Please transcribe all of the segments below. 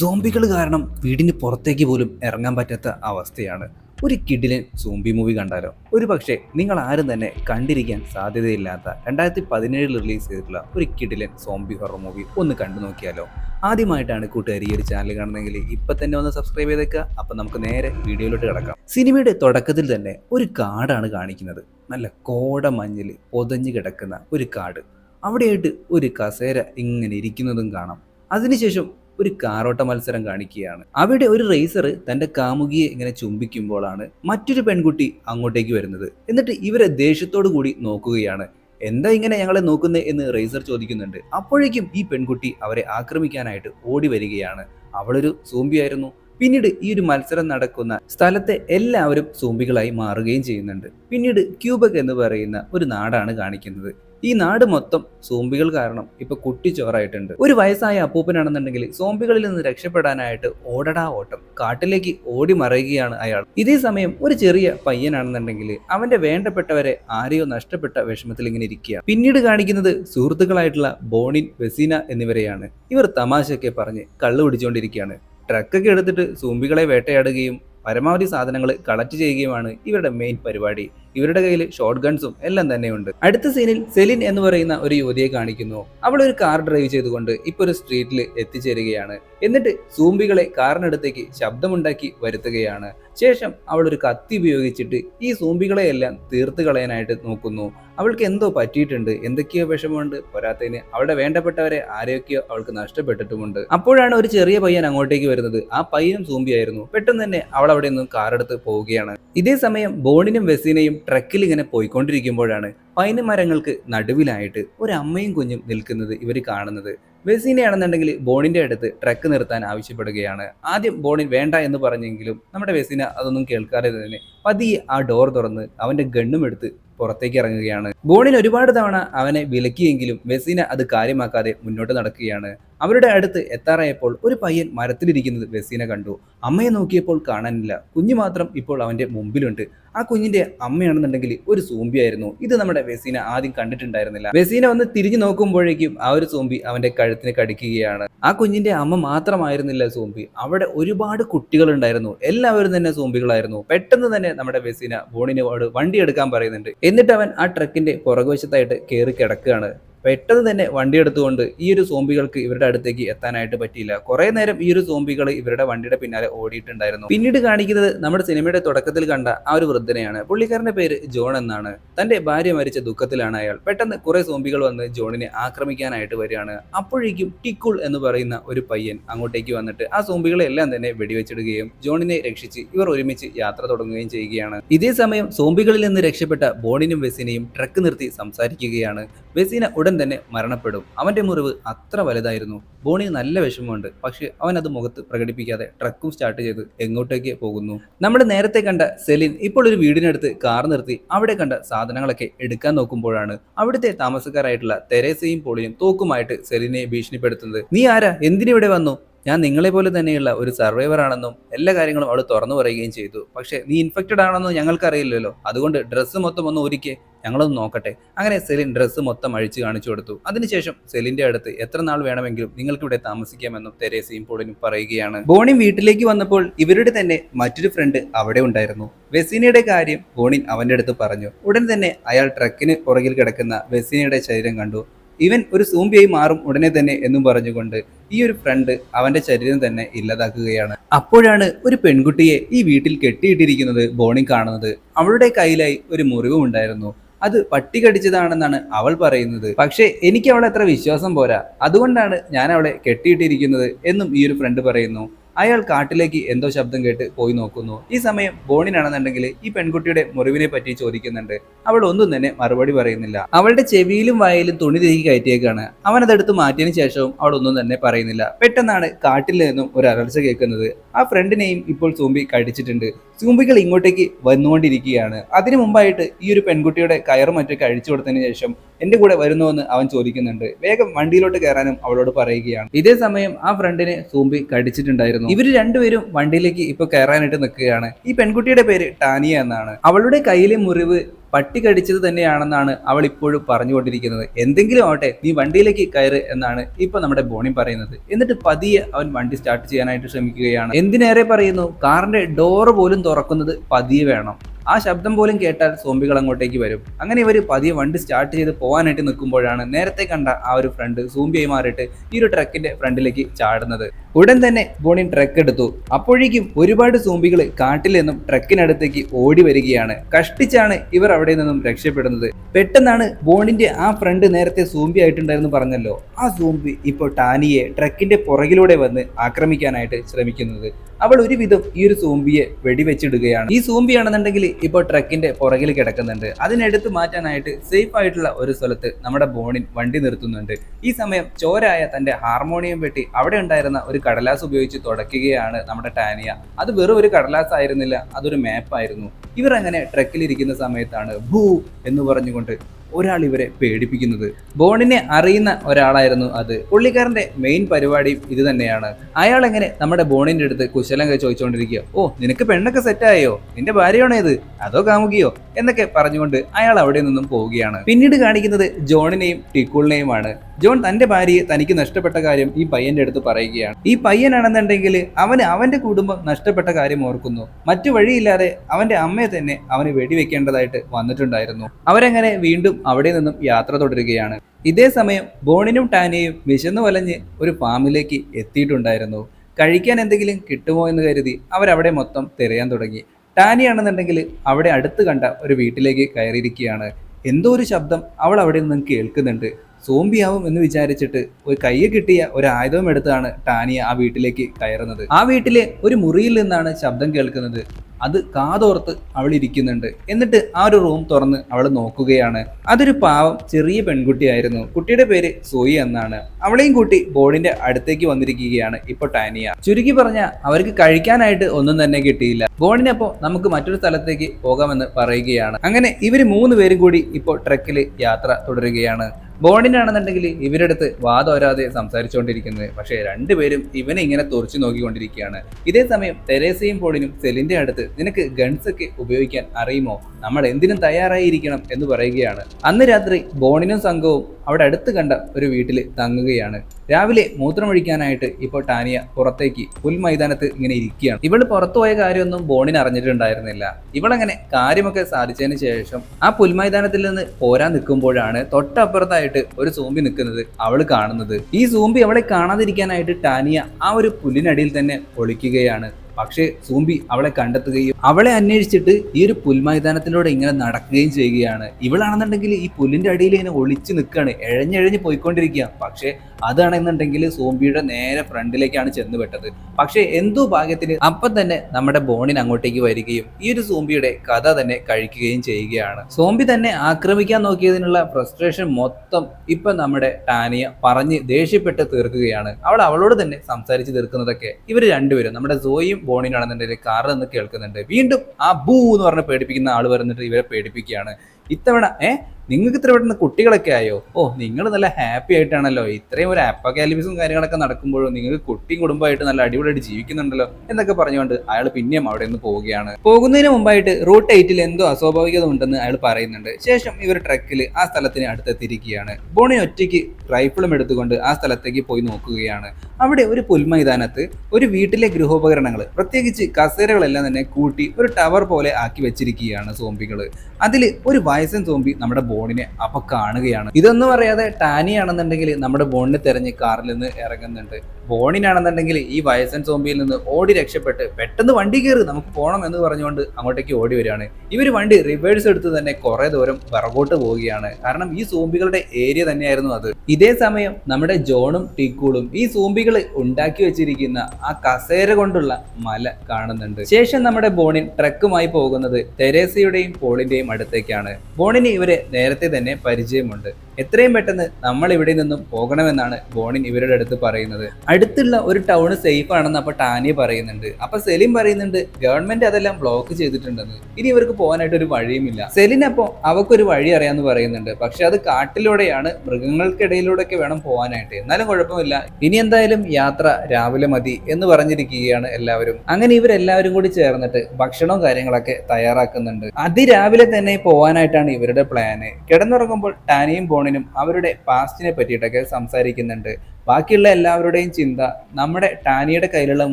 സോംബികൾ കാരണം വീടിന് പുറത്തേക്ക് പോലും ഇറങ്ങാൻ പറ്റാത്ത അവസ്ഥയാണ്. ഒരു കിഡിലൻ സോംബി മൂവി കണ്ടാലോ? ഒരു പക്ഷേ നിങ്ങൾ ആരും തന്നെ കണ്ടിരിക്കാൻ സാധ്യതയില്ലാത്ത രണ്ടായിരത്തി പതിനേഴിൽ റിലീസ് ചെയ്തിട്ടുള്ള ഒരു കിഡിലൻ സോംബി ഹൊറർ മൂവി ഒന്ന് കണ്ടു നോക്കിയാലോ? ആദ്യമായിട്ടാണ് കൂട്ടുകാർ ഈ ഒരു ചാനൽ കാണുന്നതെങ്കിൽ ഇപ്പൊ തന്നെ ഒന്ന് സബ്സ്ക്രൈബ് ചെയ്തേക്കുക അപ്പൊ നമുക്ക് നേരെ വീഡിയോയിലോട്ട് കിടക്കാം. സിനിമയുടെ തുടക്കത്തിൽ തന്നെ ഒരു കാടാണ് കാണിക്കുന്നത്. നല്ല കോട മഞ്ഞിൽ പൊതഞ്ഞു കിടക്കുന്ന ഒരു കാട്. അവിടെയായിട്ട് ഒരു കസേര ഇങ്ങനെ ഇരിക്കുന്നതും കാണാം. അതിനുശേഷം ഒരു കാറോട്ട മത്സരം കാണിക്കുകയാണ്. അവിടെ ഒരു റേസർ തന്റെ കാമുകിയെ ഇങ്ങനെ ചുംബിക്കുമ്പോഴാണ് മറ്റൊരു പെൺകുട്ടി അങ്ങോട്ടേക്ക് വരുന്നത്. എന്നിട്ട് ഇവരെ ദേഷ്യത്തോടു കൂടി നോക്കുകയാണ്. എന്താ ഇങ്ങനെ ഞങ്ങളെ നോക്കുന്നത് എന്ന് റേസർ ചോദിക്കുന്നുണ്ട്. അപ്പോഴേക്കും ഈ പെൺകുട്ടി അവരെ ആക്രമിക്കാനായിട്ട് ഓടി വരികയാണ്. അവളൊരു സൂമ്പിയായിരുന്നു പിന്നീട് ഈ ഒരു മത്സരം നടക്കുന്ന സ്ഥലത്തെ എല്ലാവരും സൂമ്പികളായി മാറുകയും ചെയ്യുന്നുണ്ട്. പിന്നീട് ക്യൂബക് എന്ന് പറയുന്ന ഒരു നാടാണ് കാണിക്കുന്നത്. ഈ നാട് മൊത്തം സോംബികൾ കാരണം ഇപ്പൊ കുട്ടിച്ചോറായിട്ടുണ്ട് ഒരു വയസ്സായ അപ്പൂപ്പനാണെന്നുണ്ടെങ്കിൽ സോംബികളിൽ നിന്ന് രക്ഷപ്പെടാനായിട്ട് ഓടടാ ഓട്ടം. കാട്ടിലേക്ക് ഓടി മറയുകയാണ് അയാൾ. ഇതേ സമയം ഒരു ചെറിയ പയ്യനാണെന്നുണ്ടെങ്കിൽ അവന്റെ വേണ്ടപ്പെട്ടവരെ ആരെയോ നഷ്ടപ്പെട്ട വിഷമത്തിൽ ഇങ്ങനെ ഇരിക്കുക പിന്നീട് കാണിക്കുന്നത് സുഹൃത്തുക്കളായിട്ടുള്ള ബോണിൻ വെസീന എന്നിവരെയാണ്. ഇവർ തമാശയൊക്കെ പറഞ്ഞ് കള്ളു പിടിച്ചുകൊണ്ടിരിക്കുകയാണ് ട്രക്കൊക്കെ എടുത്തിട്ട് സൂമ്പികളെ വേട്ടയാടുകയും പരമാവധി സാധനങ്ങൾ കളക്ട് ചെയ്യുകയുമാണ് ഇവരുടെ മെയിൻ പരിപാടി. ഇവരുടെ കയ്യിൽ ഷോർട്ട് ഗൺസും എല്ലാം തന്നെയുണ്ട്. അടുത്ത സീനിൽ സെലിൻ എന്ന് പറയുന്ന ഒരു യുവതിയെ കാണിക്കുന്നു. അവൾ ഒരു കാർ ഡ്രൈവ് ചെയ്തുകൊണ്ട് ഇപ്പൊ ഒരു സ്ട്രീറ്റിൽ എത്തിച്ചേരുകയാണ്. എന്നിട്ട് സൂമ്പികളെ കാറിനടുത്തേക്ക് ശബ്ദമുണ്ടാക്കി വരുത്തുകയാണ്. ശേഷം അവൾ ഒരു കത്തി ഉപയോഗിച്ചിട്ട് ഈ സൂമ്പികളെയെല്ലാം തീർത്ത് കളയാനായിട്ട് നോക്കുന്നു. അവൾക്ക് എന്തോ പറ്റിയിട്ടുണ്ട്. എന്തൊക്കെയോ വിഷമമുണ്ട്. പോരാത്തതിന് അവളുടെ വേണ്ടപ്പെട്ടവരെ ആരെയൊക്കെയോ അവൾക്ക് നഷ്ടപ്പെട്ടിട്ടുമുണ്ട്. അപ്പോഴാണ് ഒരു ചെറിയ പയ്യൻ അങ്ങോട്ടേക്ക് വരുന്നത്. ആ പയ്യനും സൂമ്പിയായിരുന്നു. പെട്ടെന്ന് തന്നെ അവൾ അവിടെ നിന്നും കാറെടുത്ത് പോവുകയാണ്. ഇതേ സമയം ബോണിനും വെസീനയും ട്രക്കിൽ ഇങ്ങനെ പോയിക്കൊണ്ടിരിക്കുമ്പോഴാണ് പൈന മരങ്ങൾക്ക് നടുവിലായിട്ട് ഒരു അമ്മയും കുഞ്ഞും നിൽക്കുന്നത് ഇവർ കാണുന്നത്. വെസീനയാണെന്നുണ്ടെങ്കിൽ ബോണിന്റെ അടുത്ത് ട്രക്ക് നിർത്താൻ ആവശ്യപ്പെടുകയാണ്. ആദ്യം ബോണിൻ വേണ്ട എന്ന് പറഞ്ഞെങ്കിലും നമ്മുടെ വെസീന അതൊന്നും കേൾക്കാതെ തന്നെ പതിയെ ആ ഡോർ തുറന്ന് അവന്റെ ഗണ്ണും എടുത്ത് പുറത്തേക്ക് ഇറങ്ങുകയാണ്. ബോണിൻ ഒരുപാട് തവണ അവനെ വിലക്കിയെങ്കിലും വെസീന അത് കാര്യമാക്കാതെ മുന്നോട്ട് നടക്കുകയാണ്. അവരുടെ അടുത്ത് എത്താറായപ്പോൾ ഒരു പയ്യൻ മരത്തിലിരിക്കുന്നത് വെസീന കണ്ടു. അമ്മയെ നോക്കിയപ്പോൾ കാണാനില്ല. കുഞ്ഞു മാത്രം ഇപ്പോൾ അവന്റെ മുമ്പിലുണ്ട്. ആ കുഞ്ഞിന്റെ അമ്മയാണെന്നുണ്ടെങ്കിൽ ഒരു സൂമ്പിയായിരുന്നു ഇത് നമ്മുടെ വെസീന ആദ്യം കണ്ടിട്ടുണ്ടായിരുന്നില്ല. വെസീന ഒന്ന് തിരിഞ്ഞു നോക്കുമ്പോഴേക്കും ആ ഒരു സൂമ്പി അവന്റെ കഴുത്തിന് കടിക്കുകയാണ്. ആ കുഞ്ഞിന്റെ അമ്മ മാത്രമായിരുന്നില്ല സൂമ്പി അവിടെ ഒരുപാട് കുട്ടികൾ ഉണ്ടായിരുന്നു എല്ലാവരും തന്നെ സൂമ്പികളായിരുന്നു പെട്ടെന്ന് തന്നെ നമ്മുടെ വെസീന ബോണിനോട് വണ്ടി എടുക്കാൻ പറയുന്നുണ്ട്. എന്നിട്ട് അവൻ ആ ട്രക്കിന്റെ പുറകുവശത്തായിട്ട് കയറി കിടക്കുകയാണ്. പെട്ടെന്ന് തന്നെ വണ്ടി എടുത്തുകൊണ്ട് ഈ ഒരു സോംബികൾക്ക് ഇവരുടെ അടുത്തേക്ക് എത്താനായിട്ട് പറ്റിയില്ല. കുറെ നേരം ഈ ഒരു സോംബികൾ ഇവരുടെ വണ്ടിയുടെ പിന്നാലെ ഓടിയിട്ടുണ്ടായിരുന്നു. പിന്നീട് കാണിക്കുന്നത് നമ്മുടെ സിനിമയുടെ തുടക്കത്തിൽ കണ്ട ആ ഒരു വൃദ്ധനെയാണ്. പുള്ളിക്കാരന്റെ പേര് ജോൺ എന്നാണ്. തന്റെ ഭാര്യ മരിച്ച ദുഃഖത്തിലാണ് അയാൾ. പെട്ടെന്ന് കുറെ സോംബികൾ വന്ന് ജോണിനെ ആക്രമിക്കാനായിട്ട് വരികയാണ്. അപ്പോഴേക്കും ടിക്കുൾ എന്ന് പറയുന്ന ഒരു പയ്യൻ അങ്ങോട്ടേക്ക് വന്നിട്ട് ആ സോംബികളെ എല്ലാം തന്നെ വെടിവെച്ചിടുകയും ജോണിനെ രക്ഷിച്ച് ഇവർ ഒരുമിച്ച് യാത്ര തുടങ്ങുകയും ചെയ്യുകയാണ്. ഇതേ സമയം സോംബികളിൽ നിന്ന് രക്ഷപ്പെട്ട ബോണിനും വെസിനെയും ട്രക്ക് നിർത്തി സംസാരിക്കുകയാണ്. വെസിന ഉടൻ തന്നെ മരണപ്പെടും. അവന്റെ മുറിവ് അത്ര വലുതായിരുന്നു. ബോണി നല്ല വിഷമമുണ്ട്. പക്ഷേ അവൻ അത് മുഖത്ത് പ്രകടിപ്പിക്കാതെ ട്രക്കും സ്റ്റാർട്ട് ചെയ്ത് എങ്ങോട്ടേക്ക് പോകുന്നു? നമ്മൾ നേരത്തെ കണ്ട സെലിൻ ഇപ്പോൾ ഒരു വീടിനടുത്ത് കാർ നിർത്തി അവിടെ കണ്ട സാധനങ്ങളൊക്കെ എടുക്കാൻ നോക്കുമ്പോഴാണ് അവിടുത്തെ താമസക്കാരായിട്ടുള്ള തെരേസയും പോളിയും തോക്കുമായിട്ട് സെലിനെ ഭീഷണിപ്പെടുത്തുന്നത്. നീ ആരാ? എന്തിനിവിടെ വന്നു? ഞാൻ നിങ്ങളെ പോലെ തന്നെയുള്ള ഒരു സർവൈവർ ആണെന്നും എല്ലാ കാര്യങ്ങളും അവൾ തുറന്നു പറയുകയും ചെയ്തു. പക്ഷേ നീ ഇൻഫെക്റ്റഡ് ആണെന്നും ഞങ്ങൾക്കറിയില്ലല്ലോ. അതുകൊണ്ട് ഡ്രസ്സ് മൊത്തം ഒന്ന് ഒരുക്കി ഞങ്ങളൊന്ന് നോക്കട്ടെ. അങ്ങനെ സെലിൻ ഡ്രസ്സ് മൊത്തം അഴിച്ചു കാണിച്ചു കൊടുത്തു. അതിനുശേഷം സെലിന്റെ അടുത്ത് എത്ര നാൾ വേണമെങ്കിലും നിങ്ങൾക്ക് ഇവിടെ താമസിക്കാമെന്നും തെരേസയും പോളിനും പറയുകയാണ്. ബോണി വീട്ടിലേക്ക് വന്നപ്പോൾ ഇവരുടെ തന്നെ മറ്റൊരു ഫ്രണ്ട് അവിടെ ഉണ്ടായിരുന്നു. വെസീനയുടെ കാര്യം ബോണിൻ അവന്റെ അടുത്ത് പറഞ്ഞു. ഉടൻ തന്നെ അയാൾ ട്രക്കിന് പുറകിൽ കിടക്കുന്ന വെസീനയുടെ ശരീരം കണ്ടു. ഇവൻ ഒരു സൂമ്പിയായി മാറും ഉടനെ തന്നെ എന്നും പറഞ്ഞുകൊണ്ട് ഈ ഒരു ഫ്രണ്ട് അവന്റെ ശരീരം തന്നെ ഇല്ലാതാക്കുകയാണ്. അപ്പോഴാണ് ഒരു പെൺകുട്ടിയെ ഈ വീട്ടിൽ കെട്ടിയിട്ടിരിക്കുന്നത് ബോണി കാണുന്നത്. അവളുടെ കയ്യിലായി ഒരു മുറിവും ഉണ്ടായിരുന്നു. അത് പട്ടി കടിച്ചതാണെന്നാണ് അവൾ പറയുന്നത്. പക്ഷേ എനിക്ക് അവളെ അത്ര വിശ്വാസം പോരാ. അതുകൊണ്ടാണ് ഞാൻ അവളെ കെട്ടിയിട്ടിരിക്കുന്നത് എന്നും ഈ ഒരു ഫ്രണ്ട് പറയുന്നു. അയാൾ കാട്ടിലേക്ക് എന്തോ ശബ്ദം കേട്ട് പോയി നോക്കുന്നു. ഈ സമയം ബോണിനാണെന്നുണ്ടെങ്കിൽ ഈ പെൺകുട്ടിയുടെ മുറിവിനെ പറ്റി ചോദിക്കുന്നുണ്ട്. അവൾ ഒന്നും തന്നെ മറുപടി പറയുന്നില്ല. അവളുടെ ചെവിയിലും വായിലും തുണി തിരികെ കയറ്റിയേക്കാണ്. അവൻ അതെടുത്ത് മാറ്റിയതിനു ശേഷവും അവൾ ഒന്നും തന്നെ പറയുന്നില്ല. പെട്ടെന്നാണ് കാട്ടിൽ നിന്നും ഒരു അലർച്ച കേൾക്കുന്നത്. ആ ഫ്രണ്ടിനെയും ഇപ്പോൾ സൂമ്പി കടിച്ചിട്ടുണ്ട്. സൂമ്പികൾ ഇങ്ങോട്ടേക്ക് വന്നുകൊണ്ടിരിക്കുകയാണ്. അതിനു മുമ്പായിട്ട് ഈ ഒരു പെൺകുട്ടിയുടെ കയർ മറ്റൊക്കെ അഴിച്ചു കൊടുത്തതിന് ശേഷം എന്റെ കൂടെ വരുന്നുവെന്ന് അവൻ ചോദിക്കുന്നുണ്ട്. വേഗം വണ്ടിയിലോട്ട് കയറാനും അവളോട് പറയുകയാണ്. ഇതേ സമയം ആ ഫ്രണ്ടിനെ സൂമ്പി കടിച്ചിട്ടുണ്ടായിരുന്നു. ഇവർ രണ്ടുപേരും വണ്ടിയിലേക്ക് ഇപ്പൊ കയറാനായിട്ട് നിൽക്കുകയാണ്. ഈ പെൺകുട്ടിയുടെ പേര് ടാനിയ എന്നാണ്. അവളുടെ കയ്യിലെ മുറിവ് പട്ടി കടിച്ചത് തന്നെയാണെന്നാണ് അവൾ ഇപ്പോഴും പറഞ്ഞുകൊണ്ടിരിക്കുന്നത്. എന്തെങ്കിലും ആവട്ടെ നീ വണ്ടിയിലേക്ക് കയറ് എന്നാണ് ഇപ്പൊ നമ്മുടെ ബോണി പറയുന്നത്. എന്നിട്ട് പതിയെ അവൻ വണ്ടി സ്റ്റാർട്ട് ചെയ്യാനായിട്ട് ശ്രമിക്കുകയാണ്. എന്തിനേറെ പറയുന്നു? കാറിന്റെ ഡോറ് പോലും തുറക്കുന്നത് പതിയെ വേണം. ആ ശബ്ദം പോലും കേട്ടാൽ സോംബികൾ അങ്ങോട്ടേക്ക് വരും. അങ്ങനെ ഇവർ പതിയെ വണ്ടി സ്റ്റാർട്ട് ചെയ്ത് പോകാനായിട്ട് നിൽക്കുമ്പോഴാണ് നേരത്തെ കണ്ട ആ ഒരു ഫ്രണ്ട് സോംബിയായി മാറിയിട്ട് ഈ ഒരു ട്രക്കിന്റെ ഫ്രണ്ടിലേക്ക് ചാടുന്നത്. ഉടൻ തന്നെ ബോണി ട്രക്ക് എടുത്തു. അപ്പോഴേക്കും ഒരുപാട് സോംബികൾ കാട്ടിൽ നിന്നും ട്രക്കിനടുത്തേക്ക് ഓടി വരികയാണ്. കഷ്ടിച്ചാണ് ഇവർ അവിടെ നിന്നും രക്ഷപ്പെടുന്നത്. പെട്ടെന്നാണ് ബോണിന്റെ ആ ഫ്രണ്ട് നേരത്തെ സൂമ്പി ആയിട്ടുണ്ടായിരുന്നു പറഞ്ഞല്ലോ. ആ സൂമ്പി ഇപ്പോൾ ടാനിയെ ട്രക്കിന്റെ പുറകിലൂടെ വന്ന് ആക്രമിക്കാനായിട്ട് ശ്രമിക്കുന്നത്. അവൾ ഒരുവിധം ഈ ഒരു സൂമ്പിയെ വെടിവെച്ചിടുകയാണ്. ഈ സൂമ്പിയാണെന്നുണ്ടെങ്കിൽ ഇപ്പോൾ ട്രക്കിന്റെ പുറകിൽ കിടക്കുന്നുണ്ട്. അതിനെടുത്ത് മാറ്റാനായിട്ട് സേഫ് ആയിട്ടുള്ള ഒരു സ്ഥലത്ത് നമ്മുടെ ബോണിൻ വണ്ടി നിർത്തുന്നുണ്ട്. ഈ സമയം ചോരായ തന്റെ ഹാർമോണിയം വെട്ടി അവിടെ ഉണ്ടായിരുന്ന ഒരു കടലാസ് ഉപയോഗിച്ച് തുടക്കുകയാണ് നമ്മുടെ ടാനിയ. അത് വെറും ഒരു കടലാസ് ആയിരുന്നില്ല അതൊരു മാപ്പായിരുന്നു ഇവർ അങ്ങനെ ട്രക്കിലിരിക്കുന്ന സമയത്താണ് ഭൂ എന്ന് പറഞ്ഞുകൊണ്ട് ഒരാൾ ഇവരെ പേടിപ്പിക്കുന്നത്. ബോണിനെ അറിയുന്ന ഒരാളായിരുന്നു അത്. പുള്ളിക്കാരന്റെ മെയിൻ പരിപാടി ഇത് തന്നെയാണ്. അയാൾ എങ്ങനെ നമ്മുടെ ബോണിന്റെ അടുത്ത് കുശലം ചോദിച്ചുകൊണ്ടിരിക്കുക ഓ നിനക്ക് പെണ്ണൊക്കെ സെറ്റായോ നിന്റെ ഭാര്യയാണോ ഇത്? അതോ കാമുകിയോ? എന്നൊക്കെ പറഞ്ഞുകൊണ്ട് അയാൾ അവിടെ നിന്നും പോവുകയാണ്. പിന്നീട് കാണിക്കുന്നത് ജോണിനെയും ടിക്കൂളിനെയുമാണ്. ജോൺ തന്റെ ഭാര്യയെ തനിക്ക് നഷ്ടപ്പെട്ട കാര്യം ഈ പയ്യന്റെ അടുത്ത് പറയുകയാണ്. ഈ പയ്യനാണെന്നുണ്ടെങ്കിൽ അവന് അവന്റെ കുടുംബം നഷ്ടപ്പെട്ട കാര്യം ഓർക്കുന്നു. മറ്റു വഴിയില്ലാതെ അവന്റെ അമ്മയെ തന്നെ അവന് വെടിവെക്കേണ്ടതായിട്ട് വന്നിട്ടുണ്ടായിരുന്നു. അവരങ്ങനെ വീണ്ടും അവിടെ നിന്നും യാത്ര തുടരുകയാണ്. ഇതേ സമയം ബോണിനും ടാനയും വിശന്നു വലഞ്ഞ് ഒരു ഫാമിലേക്ക് എത്തിയിട്ടുണ്ടായിരുന്നു. കഴിക്കാൻ എന്തെങ്കിലും കിട്ടുമോ എന്ന് കരുതി അവരവിടെ മൊത്തം തിരയാൻ തുടങ്ങി. ടാനിയാണെന്നുണ്ടെങ്കിൽ അവിടെ അടുത്ത് കണ്ട ഒരു വീട്ടിലേക്ക് കയറിയിരിക്കുകയാണ്. എന്തോ ഒരു ശബ്ദം അവൾ അവിടെ നിന്നും കേൾക്കുന്നുണ്ട്. സോംബിയാവും എന്ന് വിചാരിച്ചിട്ട് ഒരു കയ്യിൽ കിട്ടിയ ഒരു ആയുധവും എടുത്താണ് ടാനിയ ആ വീട്ടിലേക്ക് കയറുന്നത്. ആ വീട്ടിലെ ഒരു മുറിയിൽ നിന്നാണ് ശബ്ദം കേൾക്കുന്നത്. അത് കാതോർത്ത് അവൾ ഇരിക്കുന്നുണ്ട്. എന്നിട്ട് ആ ഒരു റൂം തുറന്ന് അവൾ നോക്കുകയാണ്. അതൊരു പാവം ചെറിയ പെൺകുട്ടിയായിരുന്നു. കുട്ടിയുടെ പേര് സോയി എന്നാണ്. അവളെയും കൂട്ടി ബോർഡിന്റെ അടുത്തേക്ക് വന്നിരിക്കുകയാണ് ഇപ്പൊ ടാനിയ. ചുരുക്കി പറഞ്ഞ അവർക്ക് കഴിക്കാനായിട്ട് ഒന്നും തന്നെ കിട്ടിയില്ല. ബോർഡിനെപ്പോ നമുക്ക് മറ്റൊരു സ്ഥലത്തേക്ക് പോകാമെന്ന് പറയുകയാണ്. അങ്ങനെ ഇവർ മൂന്ന് പേരും കൂടി ഇപ്പോൾ ട്രക്കിൽ യാത്ര തുടരുകയാണ്. ബോണ്ടിനാണെന്നുണ്ടെങ്കിൽ ഇവരുടെ അടുത്ത് വാദോരാതെ സംസാരിച്ചുകൊണ്ടിരിക്കുന്നത്. പക്ഷേ രണ്ടുപേരും ഇവനെ ഇങ്ങനെ തുറച്ചു നോക്കിക്കൊണ്ടിരിക്കുകയാണ്. ഇതേ സമയം തെരേസയും പോളിനും സെലിന്റെ അടുത്ത് നിനക്ക് ഗൺസ് ഒക്കെ ഉപയോഗിക്കാൻ അറിയുമോ? നമ്മൾ എന്തിനും തയ്യാറായിരിക്കണം എന്ന് പറയുകയാണ്. അന്ന് രാത്രി ബോണിനും സംഘവും അവിടെ അടുത്ത് കണ്ട ഒരു വീട്ടിൽ തങ്ങുകയാണ്. രാവിലെ മൂത്രമൊഴിക്കാനായിട്ട് ഇപ്പോൾ ടാനിയ പുറത്തേക്ക് പുൽമൈതാനത്ത് ഇങ്ങനെ ഇരിക്കുകയാണ്. ഇവൾ പുറത്തുപോയ കാര്യമൊന്നും ബോണിന് അറിഞ്ഞിട്ടുണ്ടായിരുന്നില്ല. ഇവളങ്ങനെ കാര്യമൊക്കെ സാധിച്ചതിന് ശേഷം ആ പുൽമൈതാനത്തിൽ നിന്ന് പോരാൻ നിൽക്കുമ്പോഴാണ് തൊട്ടപ്പുറത്തായിട്ട് ഒരു സൂമ്പി നിൽക്കുന്നത് അവൾ കാണുന്നത്. ഈ സൂമ്പി അവളെ കാണാതിരിക്കാനായിട്ട് ടാനിയ ആ ഒരു പുല്ലിനടിയിൽ തന്നെ ഒളിക്കുകയാണ്. പക്ഷേ സൂമ്പി അവളെ കണ്ടെത്തുകയും അവളെ അന്വേഷിച്ചിട്ട് ഈ ഒരു പുൽമൈതാനത്തിലൂടെ ഇങ്ങനെ നടക്കുകയും ചെയ്യുകയാണ്. ഇവളാണെന്നുണ്ടെങ്കിൽ ഈ പുല്ലിന്റെ അടിയിൽ ഇങ്ങനെ ഒളിച്ചു നിൽക്കുകയാണ്. എഴഞ്ഞെഴഞ്ഞ് പോയിക്കൊണ്ടിരിക്കുക. പക്ഷേ അതാണെന്നുണ്ടെങ്കിൽ സോംബിയുടെ നേരെ ഫ്രണ്ടിലേക്കാണ് ചെന്ന് പെട്ടത് പക്ഷേ എന്തോ ഭാഗ്യത്തിന് അപ്പം തന്നെ നമ്മുടെ ബോണിന് അങ്ങോട്ടേക്ക് വരികയും ഈ ഒരു സോംബിയുടെ കഥ തന്നെ കഴിക്കുകയും ചെയ്യുകയാണ്. സോംബി തന്നെ ആക്രമിക്കാൻ നോക്കിയതിനുള്ള ഫ്രസ്ട്രേഷൻ മൊത്തം ഇപ്പം നമ്മുടെ ടാനിയ പറഞ്ഞ് ദേഷ്യപ്പെട്ട് തീർക്കുകയാണ്. അവൾ അവളോട് തന്നെ സംസാരിച്ച് തീർക്കുന്നതൊക്കെ ഇവർ രണ്ടുപേരും നമ്മുടെ സോയും ബോണിനാണെന്നുണ്ടെങ്കിൽ കാർ നിന്ന് കേൾക്കുന്നുണ്ട്. വീണ്ടും ആ ബൂ എന്ന് പറഞ്ഞ് പേടിപ്പിക്കുന്ന ആൾ വരുന്നിട്ട് ഇവരെ പേടിപ്പിക്കുകയാണ്. ഇത്തവണ ഏ? നിങ്ങൾക്ക് ഇത്ര പെട്ടെന്ന് കുട്ടികളൊക്കെ ആയോ? ഓ നിങ്ങൾ നല്ല ഹാപ്പി ആയിട്ടാണല്ലോ. ഇത്രയും ഒരു അപ്പക്കാലിമിസും കാര്യങ്ങളൊക്കെ നടക്കുമ്പോഴും നിങ്ങൾക്ക് കുട്ടിയും കുടുംബമായിട്ട് നല്ല അടിപൊളിയായിട്ട് ജീവിക്കുന്നുണ്ടല്ലോ എന്നൊക്കെ പറഞ്ഞുകൊണ്ട് അയാൾ പിന്നെയും അവിടെ നിന്ന് പോവുകയാണ്. പോകുന്നതിന് മുമ്പായിട്ട് റൂട്ട് എയ്റ്റിൽ എന്തോ അസ്വാഭാവികത ഉണ്ടെന്ന് അയാൾ പറയുന്നുണ്ട്. ശേഷം ഇവർ ട്രക്കിൽ ആ സ്ഥലത്തിന് അടുത്തെത്തിയിരിക്കുകയാണ്. ബോണി ഒറ്റയ്ക്ക് റൈഫിളും എടുത്തുകൊണ്ട് ആ സ്ഥലത്തേക്ക് പോയി നോക്കുകയാണ്. അവിടെ ഒരു പുൽമൈതാനത്ത് ഒരു വീട്ടിലെ ഗൃഹോപകരണങ്ങൾ പ്രത്യേകിച്ച് കസേരകളെല്ലാം തന്നെ കൂട്ടി ഒരു ടവർ പോലെ ആക്കി വെച്ചിരിക്കുകയാണ് സോംബികൾ അതിൽ ഒരു വയസ്സൻ തൂമ്പി നമ്മുടെ ബോണിനെ അപ്പൊ കാണുകയാണ്. ഇതൊന്നും അറിയാതെ ടാനി ആണെന്നുണ്ടെങ്കിൽ നമ്മുടെ ബോണിനെ തെരഞ്ഞ് കാറിൽ നിന്ന് ഇറങ്ങുന്നുണ്ട്. ബോണിനാണെന്നുണ്ടെങ്കിൽ ഈ വയസ്സൻ സോംബിയിൽ നിന്ന് ഓടി രക്ഷപ്പെട്ട് പെട്ടെന്ന് വണ്ടി കയറി നമുക്ക് പോകണം എന്ന് പറഞ്ഞുകൊണ്ട് അങ്ങോട്ടേക്ക് ഓടി വരികയാണ്. ഇവർ വണ്ടി റിവേഴ്സ് എടുത്ത് തന്നെ കുറെ ദൂരം പിറകോട്ട് പോവുകയാണ്. കാരണം ഈ സോംബികളുടെ ഏരിയ തന്നെയായിരുന്നു അത്. ഇതേ സമയം നമ്മുടെ ജോണും ടിക്കൂളും ഈ സോംബികൾ ഉണ്ടാക്കി വെച്ചിരിക്കുന്ന ആ കസേര കൊണ്ടുള്ള മല കാണുന്നുണ്ട്. ശേഷം നമ്മുടെ ബോണിൻ ട്രക്കുമായി പോകുന്നത് തെരേസയുടെയും പോളിന്റെയും അടുത്തേക്കാണ്. ബോണിന് ഇവരെ നേരത്തെ തന്നെ പരിചയമുണ്ട്. എത്രയും പെട്ടെന്ന് നമ്മൾ ഇവിടെ നിന്നും പോകണമെന്നാണ് ബോണിൻ ഇവരുടെ അടുത്ത് പറയുന്നത്. അടുത്തുള്ള ഒരു ടൗൺ സേഫ് ആണെന്ന് അപ്പൊ ടാനി പറയുന്നുണ്ട്. അപ്പൊ സെലിൻ പറയുന്നുണ്ട് ഗവൺമെന്റ് അതെല്ലാം ബ്ലോക്ക് ചെയ്തിട്ടുണ്ടെന്ന്. ഇനി ഇവർക്ക് പോകാനായിട്ട് ഒരു വഴിയുമില്ല. സെലിൻ അപ്പോ അവക്കൊരു വഴി അറിയാന്ന് പറയുന്നുണ്ട്. പക്ഷെ അത് കാട്ടിലൂടെയാണ് മൃഗങ്ങൾക്കിടയിലൂടെ ഒക്കെ വേണം പോകാനായിട്ട്. എന്നാലും കുഴപ്പമില്ല. ഇനി എന്തായാലും യാത്ര രാവിലെ മതി എന്ന് പറഞ്ഞിരിക്കുകയാണ് എല്ലാവരും. അങ്ങനെ ഇവരെല്ലാവരും കൂടി ചേർന്നിട്ട് ഭക്ഷണവും കാര്യങ്ങളൊക്കെ തയ്യാറാക്കുന്നുണ്ട്. അതിരാവിലെ തന്നെ പോകാനായിട്ടാണ് ഇവരുടെ പ്ലാന് കിടന്നുറങ്ങുമ്പോൾ ടാനിയും ബോണിനും അവരുടെ പാസ്റ്റിനെ പറ്റിയിട്ടൊക്കെ സംസാരിക്കുന്നുണ്ട്. ബാക്കിയുള്ള എല്ലാവരുടെയും ചിന്ത നമ്മുടെ ടാനിയുടെ കയ്യിലുള്ള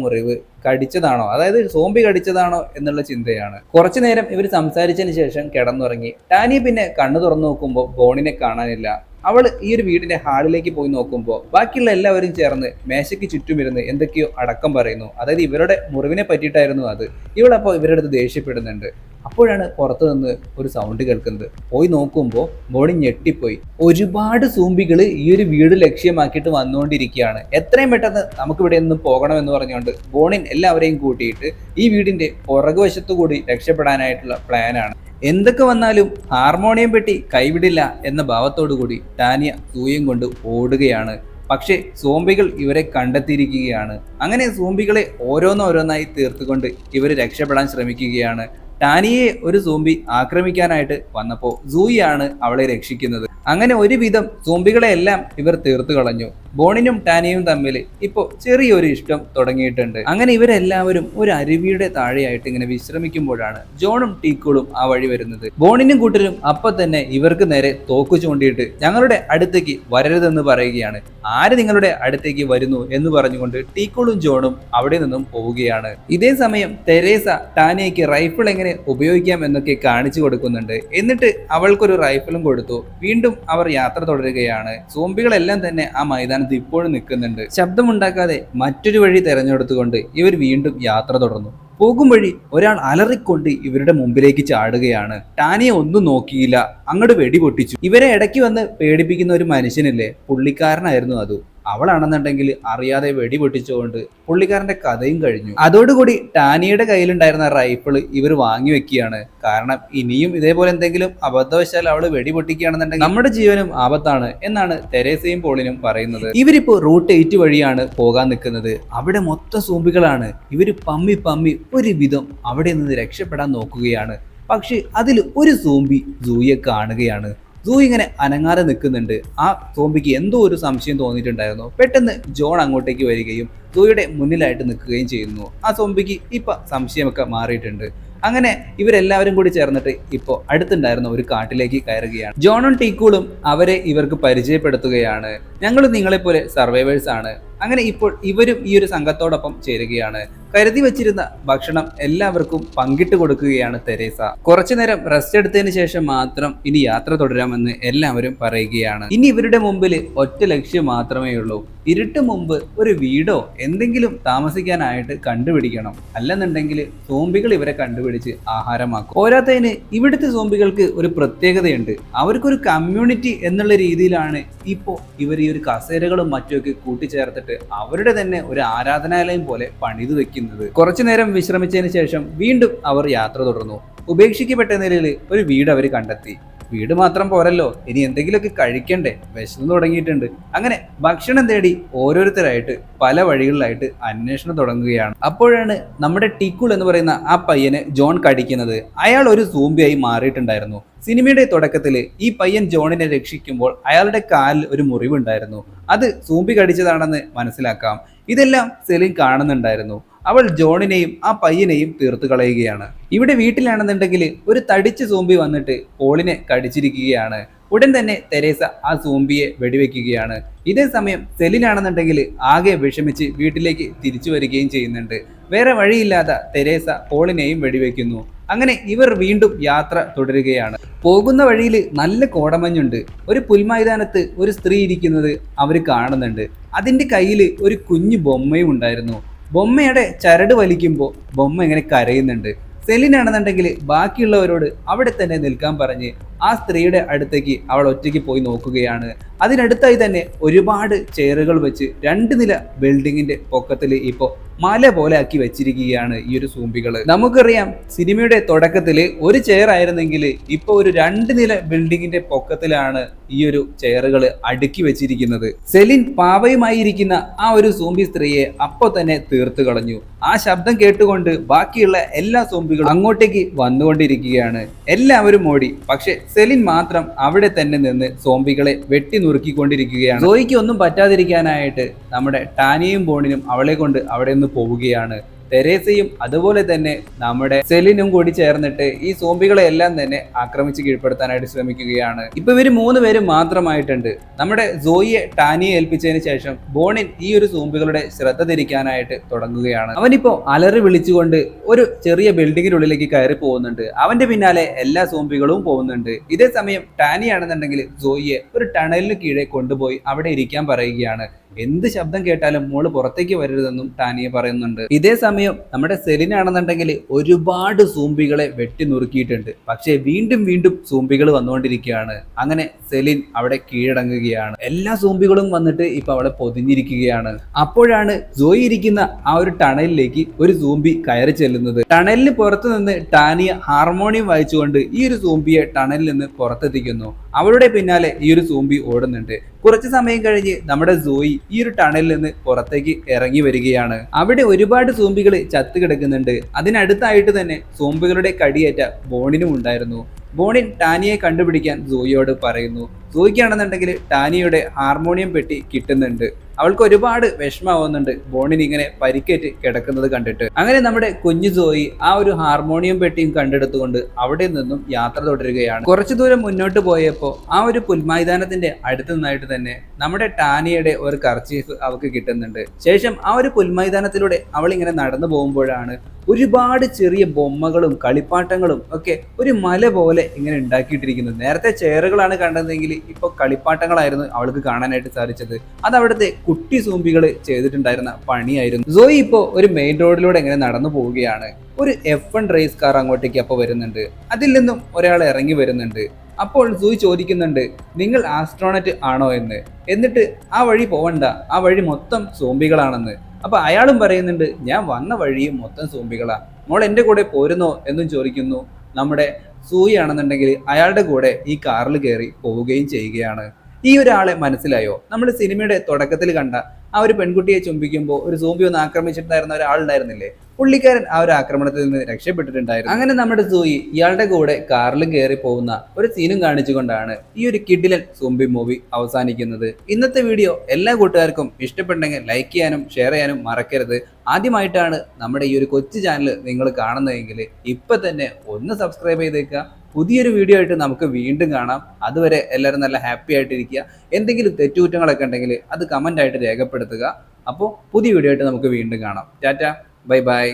മുറിവ് കടിച്ചതാണോ? അതായത് സോംബി കടിച്ചതാണോ എന്നുള്ള ചിന്തയാണ്. കുറച്ചു നേരം ഇവർ സംസാരിച്ചതിന് ശേഷം കിടന്നുറങ്ങി. ടാനി പിന്നെ കണ്ണു തുറന്നു നോക്കുമ്പോൾ ബോണിനെ കാണാനില്ല. അവൾ ഈ ഒരു വീടിന്റെ ഹാളിലേക്ക് പോയി നോക്കുമ്പോൾ ബാക്കിയുള്ള എല്ലാവരും ചേർന്ന് മേശയ്ക്ക് ചുറ്റുമിരുന്ന് എന്തൊക്കെയോ അടക്കം പറയുന്നു. അതായത് ഇവരുടെ മുറിവിനെ പറ്റിയിട്ടായിരുന്നു അത്. ഇവളപ്പോൾ ഇവരുടെ അടുത്ത് ദേഷ്യപ്പെടുന്നുണ്ട്. അപ്പോഴാണ് പുറത്തു നിന്ന് ഒരു സൗണ്ട് കേൾക്കുന്നത്. പോയി നോക്കുമ്പോൾ ബോണി ഞെട്ടിപ്പോയി. ഒരുപാട് സൂമ്പികൾ ഈ ഒരു വീട് ലക്ഷ്യമാക്കിയിട്ട് വന്നുകൊണ്ടിരിക്കുകയാണ്. എത്രയും പെട്ടെന്ന് നമുക്ക് ഇവിടെ നിന്ന് പോകണമെന്ന് പറഞ്ഞുകൊണ്ട് ബോണിൻ എല്ലാവരെയും കൂട്ടിയിട്ട് ഈ വീടിന്റെ പുറകുവശത്തു കൂടി രക്ഷപ്പെടാനായിട്ടുള്ള പ്ലാനാണ് എന്തൊക്കെ വന്നാലും ഹാർമോണിയം പെട്ടി കൈവിടില്ല എന്ന ഭാവത്തോടു കൂടി ടാനിയ സൂയം കൊണ്ട് ഓടുകയാണ്. പക്ഷേ സോംബികൾ ഇവരെ കണ്ടെത്തിയിരിക്കുകയാണ്. അങ്ങനെ സോംബികളെ ഓരോന്നോരോന്നായി തീർത്തുകൊണ്ട് ഇവർ രക്ഷപ്പെടാൻ ശ്രമിക്കുകയാണ്. ടാനിയെ ഒരു സൂമ്പി ആക്രമിക്കാനായിട്ട് വന്നപ്പോൾ സൂയിയാണ് അവളെ രക്ഷിക്കുന്നത്. അങ്ങനെ ഒരുവിധം സോമ്പികളെയെല്ലാം ഇവർ തീർത്തു കളഞ്ഞു. ബോണിനും ടാനിയും തമ്മിൽ ഇപ്പോൾ ചെറിയൊരു ഇഷ്ടം തുടങ്ങിയിട്ടുണ്ട്. അങ്ങനെ ഇവരെല്ലാവരും ഒരു അരുവിയുടെ താഴെയായിട്ട് ഇങ്ങനെ വിശ്രമിക്കുമ്പോഴാണ് ജോണും ടീക്കോളും ആ വഴി വരുന്നത്. ബോണിനും കൂട്ടരും അപ്പൊ തന്നെ ഇവർക്ക് നേരെ തോക്കു ചൂണ്ടിയിട്ട് ഞങ്ങളുടെ അടുത്തേക്ക് വരരുതെന്ന് പറയുകയാണ്. ആര് നിങ്ങളുടെ അടുത്തേക്ക് വരുന്നു എന്ന് പറഞ്ഞുകൊണ്ട് ടീക്കോളും ജോണും അവിടെ നിന്നും പോവുകയാണ്. ഇതേ സമയം തെരേസ ടാനിയയ്ക്ക് റൈഫിൾ എങ്ങനെ ഉപയോഗിക്കാം എന്നൊക്കെ കാണിച്ചു കൊടുക്കുന്നുണ്ട്. എന്നിട്ട് അവൾക്കൊരു റൈഫിളും കൊടുത്തു. വീണ്ടും അവർ യാത്ര തുടരുകയാണ്. സോംബികളെല്ലാം തന്നെ ആ മൈതാനത്ത് ഇപ്പോഴും നിൽക്കുന്നുണ്ട്. ശബ്ദമുണ്ടാക്കാതെ മറ്റൊരു വഴി തെരഞ്ഞെടുത്തുകൊണ്ട് ഇവർ വീണ്ടും യാത്ര തുടർന്നു. പോകും വഴി ഒരാൾ അലറിക്കൊണ്ട് ഇവരുടെ മുമ്പിലേക്ക് ചാടുകയാണ്. ടാനിയെ ഒന്നും നോക്കിയില്ല. അങ്ങോട്ട് വെടി പൊട്ടിച്ചു ഇവരെ ഇടയ്ക്ക് വന്ന് പേടിപ്പിക്കുന്ന ഒരു മനുഷ്യനില്ലേ? പുള്ളിക്കാരനായിരുന്നു അത്. അവളാണെന്നുണ്ടെങ്കിൽ അറിയാതെ വെടി പൊട്ടിച്ചുകൊണ്ട് പുള്ളിക്കാരന്റെ കഥയും കഴിഞ്ഞു. അതോടുകൂടി ടാനിയുടെ കയ്യിലുണ്ടായിരുന്ന റൈഫിൾ ഇവർ വാങ്ങി വെക്കുകയാണ്. കാരണം ഇനിയും ഇതേപോലെ എന്തെങ്കിലും അബദ്ധവശാൽ അവൾ വെടി പൊട്ടിക്കുകയാണെന്നുണ്ടെങ്കിൽ നമ്മുടെ ജീവനും ആപത്താണ് എന്നാണ് തെരേസയും പോളിനും പറയുന്നത്. ഇവരിപ്പോ റൂട്ട് എയ്റ്റ് വഴിയാണ് പോകാൻ നിൽക്കുന്നത്. അവിടെ മൊത്തം സൂമ്പികളാണ്. ഇവർ പമ്മി പമ്മി ഒരു വിധം അവിടെ നിന്ന് രക്ഷപ്പെടാൻ നോക്കുകയാണ്. പക്ഷെ അതിൽ ഒരു സൂമ്പി സൂയെ കാണുകയാണ്. സൂ ഇങ്ങനെ അനങ്ങാതെ നിൽക്കുന്നുണ്ട്. ആ സോംബിക്ക് എന്തോ ഒരു സംശയം തോന്നിയിട്ടുണ്ടായിരുന്നു. പെട്ടെന്ന് ജോൺ അങ്ങോട്ടേക്ക് വരികയും സൂയുടെ മുന്നിലായിട്ട് നിൽക്കുകയും ചെയ്യുന്നു. ആ സോംബിക്ക് ഇപ്പൊ സംശയമൊക്കെ മാറിയിട്ടുണ്ട്. അങ്ങനെ ഇവരെല്ലാവരും കൂടി ചേർന്നിട്ട് ഇപ്പോൾ അടുത്തുണ്ടായിരുന്ന ഒരു കാട്ടിലേക്ക് കയറുകയാണ്. ജോണും ടീക്കൂളും അവരെ ഇവർക്ക് പരിചയപ്പെടുത്തുകയാണ്. ഞങ്ങൾ നിങ്ങളെപ്പോലെ സർവൈവേഴ്സ് ആണ്. അങ്ങനെ ഇപ്പോൾ ഇവരും ഈ ഒരു സംഘത്തോടൊപ്പം ചേരുകയാണ്. കരുതി വച്ചിരുന്ന ഭക്ഷണം എല്ലാവർക്കും പങ്കിട്ട് കൊടുക്കുകയാണ് തെരേസ. കുറച്ചു നേരം റെസ്റ്റ് എടുത്തതിന് ശേഷം മാത്രം ഇനി യാത്ര തുടരാമെന്ന് എല്ലാവരും പറയുകയാണ്. ഇനി ഇവരുടെ മുമ്പിൽ ഒറ്റ ലക്ഷ്യം മാത്രമേ ഉള്ളൂ. ഇരുട്ട് മുമ്പ് ഒരു വീടോ എന്തെങ്കിലും താമസിക്കാനായിട്ട് കണ്ടുപിടിക്കണം. അല്ലെന്നുണ്ടെങ്കിൽ സോംബികൾ ഇവരെ കണ്ടുപിടിച്ച് ആഹാരമാക്കും. പോരാത്തതിന് ഇവിടുത്തെ സോംബികൾക്ക് ഒരു പ്രത്യേകതയുണ്ട്. അവർക്കൊരു കമ്മ്യൂണിറ്റി എന്നുള്ള രീതിയിലാണ് ഇപ്പോൾ ഇവർ ഈ ഒരു കസേരകളും മറ്റുമൊക്കെ കൂട്ടിച്ചേർത്തിട്ട് അവരുടെ തന്നെ ഒരു ആരാധനാലയം പോലെ പണിതു വെക്കുന്നത്. കുറച്ചു നേരം വിശ്രമിച്ചതിന് ശേഷം വീണ്ടും അവർ യാത്ര തുടർന്നു. ഉപേക്ഷിക്കപ്പെട്ട നിലയിൽ ഒരു വീട് അവർ കണ്ടെത്തി. വീട് മാത്രം പോരല്ലോ. ഇനി എന്തെങ്കിലുമൊക്കെ കഴിക്കണ്ടേ? വിശന്നു തുടങ്ങിയിട്ടുണ്ട്. അങ്ങനെ ഭക്ഷണം തേടി ഓരോരുത്തരായിട്ട് പല വഴികളിലായിട്ട് അന്വേഷണം തുടങ്ങുകയാണ്. അപ്പോഴാണ് നമ്മുടെ ടിക്കുൾ എന്ന് പറയുന്ന ആ പയ്യനെ ജോൺ കടിക്കുന്നത്. അയാൾ ഒരു സൂമ്പിയായി മാറിയിട്ടുണ്ടായിരുന്നു. സിനിമയുടെ തുടക്കത്തിൽ ഈ പയ്യൻ ജോണിനെ രക്ഷിക്കുമ്പോൾ അയാളുടെ കാലിൽ ഒരു മുറിവുണ്ടായിരുന്നു. അത് സൂമ്പി കടിച്ചതാണെന്ന് മനസ്സിലാക്കാം. ഇതെല്ലാം സെലിൻ കാണുന്നുണ്ടായിരുന്നു. അവൾ ജോണിനെയും ആ പയ്യനെയും തീർത്തു കളയുകയാണ്. ഇവിടെ വീട്ടിലാണെന്നുണ്ടെങ്കിൽ ഒരു തടിച്ച് സോംബി വന്നിട്ട് പോളിനെ കടിച്ചിരിക്കുകയാണ്. ഉടൻ തന്നെ തെരേസ ആ സോംബിയെ വെടിവെക്കുകയാണ്. ഇതേ സമയം സെലിനാണെന്നുണ്ടെങ്കിൽ ആകെ വിഷമിച്ച് വീട്ടിലേക്ക് തിരിച്ചു വരികയും ചെയ്യുന്നുണ്ട്. വേറെ വഴിയില്ലാതെ തെരേസ പോളിനെയും വെടിവെക്കുന്നു. അങ്ങനെ ഇവർ വീണ്ടും യാത്ര തുടരുകയാണ്. പോകുന്ന വഴിയിൽ നല്ല കോടമഞ്ഞുണ്ട്. ഒരു പുൽമൈതാനത്ത് ഒരു സ്ത്രീ ഇരിക്കുന്നത് അവർ കാണുന്നുണ്ട്. അതിന്റെ കയ്യിൽ ഒരു കുഞ്ഞു ബൊമ്മയും ഉണ്ടായിരുന്നു ബൊമ്മയുടെ ചരട് വലിക്കുമ്പോൾ ബൊമ്മ ഇങ്ങനെ കരയുന്നുണ്ട്. സെലിനാണെന്നുണ്ടെങ്കിൽ ബാക്കിയുള്ളവരോട് അവിടെ തന്നെ നിൽക്കാൻ പറഞ്ഞ് ആ സ്ത്രീയുടെ അടുത്തേക്ക് അവൾ ഒറ്റയ്ക്ക് പോയി നോക്കുകയാണ്. അതിനടുത്തായി തന്നെ ഒരുപാട് ചെയറുകൾ വെച്ച് രണ്ട് നില ബിൽഡിങ്ങിന്റെ പൊക്കത്തിൽ ഇപ്പോൾ മല പോലെ ആക്കി വെച്ചിരിക്കുകയാണ് ഈ ഒരു സൂമ്പികൾ. നമുക്കറിയാം സിനിമയുടെ തുടക്കത്തിൽ ഒരു ചെയർ ആയിരുന്നെങ്കിൽ ഇപ്പൊ ഒരു രണ്ട് നില ബിൽഡിങ്ങിന്റെ പൊക്കത്തിലാണ് ഈ ഒരു ചെയറുകൾ അടുക്കി വെച്ചിരിക്കുന്നത്. സെലിൻ പാവയുമായിരിക്കുന്ന ആ ഒരു സൂമ്പി സ്ത്രീയെ അപ്പൊ തന്നെ തീർത്തു കളഞ്ഞു. ആ ശബ്ദം കേട്ടുകൊണ്ട് ബാക്കിയുള്ള എല്ലാ സൂമ്പികളും അങ്ങോട്ടേക്ക് വന്നുകൊണ്ടിരിക്കുകയാണ്. എല്ലാവരും ഓടി. പക്ഷെ സെലിൻ മാത്രം അവിടെ തന്നെ നിന്ന് സോംബികളെ വെട്ടി നുറുക്കിക്കൊണ്ടിരിക്കുകയാണ് ജോയിക്ക് ഒന്നും പറ്റാതിരിക്കാനായിട്ട് നമ്മുടെ ടാനിയും ബോണിനും അവളെ കൊണ്ട് അവിടെ നിന്ന് പോവുകയാണ്. തെരേസയും അതുപോലെ തന്നെ നമ്മുടെ സെലിനും കൂടി ചേർന്നിട്ട് ഈ സോംബികളെ എല്ലാം തന്നെ ആക്രമിച്ച് കീഴ്പ്പെടുത്താനായിട്ട് ശ്രമിക്കുകയാണ്. ഇപ്പൊ ഇവർ മൂന്ന് പേര് മാത്രമായിട്ടുണ്ട്. നമ്മുടെ സോയിയെ ടാനിയെ ഏൽപ്പിച്ചതിന് ശേഷം ബോണിൻ ഈ ഒരു സോംബികളുടെ ശ്രദ്ധ തിരിക്കാനായിട്ട് തുടങ്ങുകയാണ്. അവനിപ്പോ അലറി വിളിച്ചുകൊണ്ട് ഒരു ചെറിയ ബിൽഡിങ്ങിനുള്ളിലേക്ക് കയറി പോകുന്നുണ്ട്. അവന്റെ പിന്നാലെ എല്ലാ സോംബികളും പോകുന്നുണ്ട്. ഇതേ സമയം ടാനിയാണെന്നുണ്ടെങ്കിൽ സോയിയെ ഒരു ടണലിന് കീഴെ കൊണ്ടുപോയി അവിടെ ഇരിക്കാൻ പറയുകയാണ്. എന്ത് ശബ്ദം കേട്ടാലും മോൾ പുറത്തേക്ക് വരരുതെന്നും ടാനിയ പറയുന്നുണ്ട്. ഇതേ സമയം നമ്മുടെ സെലിനാണെന്നുണ്ടെങ്കിൽ ഒരുപാട് സൂമ്പികളെ വെട്ടി നുറുക്കിയിട്ടുണ്ട്. പക്ഷേ വീണ്ടും വീണ്ടും സൂമ്പികൾ വന്നുകൊണ്ടിരിക്കുകയാണ്. അങ്ങനെ സെലിൻ അവിടെ കീഴടങ്ങുകയാണ്. എല്ലാ സൂമ്പികളും വന്നിട്ട് ഇപ്പൊ അവിടെ പൊതിഞ്ഞിരിക്കുകയാണ്. അപ്പോഴാണ് ജോയി ഇരിക്കുന്ന ആ ഒരു ടണലിലേക്ക് ഒരു സൂമ്പി കയറി ചെല്ലുന്നത്. ടണലിന് പുറത്തു നിന്ന് ടാനിയ ഹാർമോണിയം വായിച്ചുകൊണ്ട് ഈ ഒരു സൂമ്പിയെ ടണലിൽ നിന്ന് പുറത്തെത്തിക്കുന്നു. അവളുടെ പിന്നാലെ ഈ ഒരു സൂമ്പി ഓടുന്നുണ്ട്. കുറച്ച് സമയം കഴിഞ്ഞ് നമ്മുടെ സോയി ഈ ഒരു ടണലിൽ നിന്ന് പുറത്തേക്ക് ഇറങ്ങി വരികയാണ്. അവിടെ ഒരുപാട് സൂമ്പികൾ ചത്തു കിടക്കുന്നുണ്ട്. അതിനടുത്തായിട്ട് തന്നെ സൂമ്പികളുടെ കടിയേറ്റ ബോണിനും ഉണ്ടായിരുന്നു. ബോണിൻ ടാനിയെ കണ്ടുപിടിക്കാൻ സോയിയോട് പറയുന്നു. സോയിക്കാണെന്നുണ്ടെങ്കിൽ ടാനിയുടെ ഹാർമോണിയം പെട്ടി കിട്ടുന്നുണ്ട്. അവൾക്ക് ഒരുപാട് വിഷമാവുന്നുണ്ട് ബോണിന് ഇങ്ങനെ പരിക്കേറ്റ് കിടക്കുന്നത് കണ്ടിട്ട്. അങ്ങനെ നമ്മുടെ കുഞ്ഞു സോയി ആ ഒരു ഹാർമോണിയം പെട്ടിയും കണ്ടെടുത്തുകൊണ്ട് അവിടെ നിന്നും യാത്ര തുടരുകയാണ്. കുറച്ചു ദൂരം മുന്നോട്ട് പോയപ്പോൾ ആ ഒരു പുൽമൈതാനത്തിന്റെ അടുത്ത് നിന്നായിട്ട് തന്നെ നമ്മുടെ ടാനിയുടെ ഒരു കർച്ചീഫ് അവൾക്ക് കിട്ടുന്നുണ്ട്. ശേഷം ആ ഒരു പുൽമൈതാനത്തിലൂടെ അവൾ ഇങ്ങനെ നടന്നു പോകുമ്പോഴാണ് ഒരുപാട് ചെറിയ ബൊമ്മകളും കളിപ്പാട്ടങ്ങളും ഒക്കെ ഒരു മല പോലെ ഇങ്ങനെ ഉണ്ടാക്കിയിട്ടിരിക്കുന്നത് നേരത്തെ ചെയറുകളാണ് കണ്ടതെങ്കിൽ ഇപ്പോൾ കളിപ്പാട്ടങ്ങളായിരുന്നു അവൾക്ക് കാണാനായിട്ട് സാധിച്ചത്. അത് അവിടുത്തെ കുട്ടി സൂമ്പികൾ ചെയ്തിട്ടുണ്ടായിരുന്ന പണിയായിരുന്നു. സോയി ഇപ്പോൾ ഒരു മെയിൻ റോഡിലൂടെ ഇങ്ങനെ നടന്നു പോവുകയാണ്. ഒരു എഫ് വൺ റേസ് കാർ അങ്ങോട്ടേക്ക് അപ്പോൾ വരുന്നുണ്ട്. അതിൽ നിന്നും ഒരാൾ ഇറങ്ങി വരുന്നുണ്ട്. അപ്പോൾ സൂയി ചോദിക്കുന്നുണ്ട് നിങ്ങൾ ആസ്ട്രോണറ്റ് ആണോ എന്ന്? എന്നിട്ട് ആ വഴി പോവണ്ട. ആ വഴി മൊത്തം സോംബികളാണെന്ന് അപ്പൊ അയാളും പറയുന്നുണ്ട് ഞാൻ വന്ന വഴിയും മൊത്തം സോംബികളാ. മോൾ എന്റെ കൂടെ പോരുന്നോ? എന്നും ചോദിക്കുന്നു. നമ്മുടെ സൂയാണെന്നുണ്ടെങ്കിൽ അയാളുടെ കൂടെ ഈ കാറിൽ കയറി പോവുകയും ചെയ്യുകയാണ്. ഈ ഒരാളെ മനസ്സിലായോ? നമ്മുടെ സിനിമയുടെ തുടക്കത്തിൽ കണ്ട ആ ഒരു പെൺകുട്ടിയെ ചുംബിക്കുമ്പോൾ ഒരു സൂമ്പി ഒന്ന് ആക്രമിച്ചിട്ടുണ്ടായിരുന്ന ഒരാളുണ്ടായിരുന്നില്ലേ? പുള്ളിക്കാരൻ ആ ഒരു ആക്രമണത്തിൽ നിന്ന് രക്ഷപ്പെട്ടിട്ടുണ്ടായിരുന്നു. അങ്ങനെ നമ്മുടെ സൂയി ഇയാളുടെ കൂടെ കാറിലും കയറി പോകുന്ന ഒരു സീനും കാണിച്ചുകൊണ്ടാണ് ഈ ഒരു കിഡിലൻ സൂമ്പി മൂവി അവസാനിക്കുന്നത്. ഇന്നത്തെ വീഡിയോ എല്ലാ കൂട്ടുകാർക്കും ഇഷ്ടപ്പെട്ടെങ്കിൽ ലൈക്ക് ചെയ്യാനും ഷെയർ ചെയ്യാനും മറക്കരുത്. ആദ്യമായിട്ടാണ് നമ്മുടെ ഈ ഒരു കൊച്ചു ചാനൽ നിങ്ങൾ കാണുന്നതെങ്കിൽ ഇപ്പൊ തന്നെ ഒന്ന് സബ്സ്ക്രൈബ് ചെയ്തേക്കുക. പുതിയൊരു വീഡിയോ ആയിട്ട് നമുക്ക് വീണ്ടും കാണാം. അതുവരെ എല്ലാവരും നല്ല ഹാപ്പി ആയിട്ടിരിക്കുക. എന്തെങ്കിലും തെറ്റുകുറ്റങ്ങളൊക്കെ ഉണ്ടെങ്കിൽ അത് കമന്റായിട്ട് രേഖപ്പെടുത്തുക. അപ്പോൾ പുതിയ വീഡിയോ ആയിട്ട് നമുക്ക് വീണ്ടും കാണാം. Tata bye bye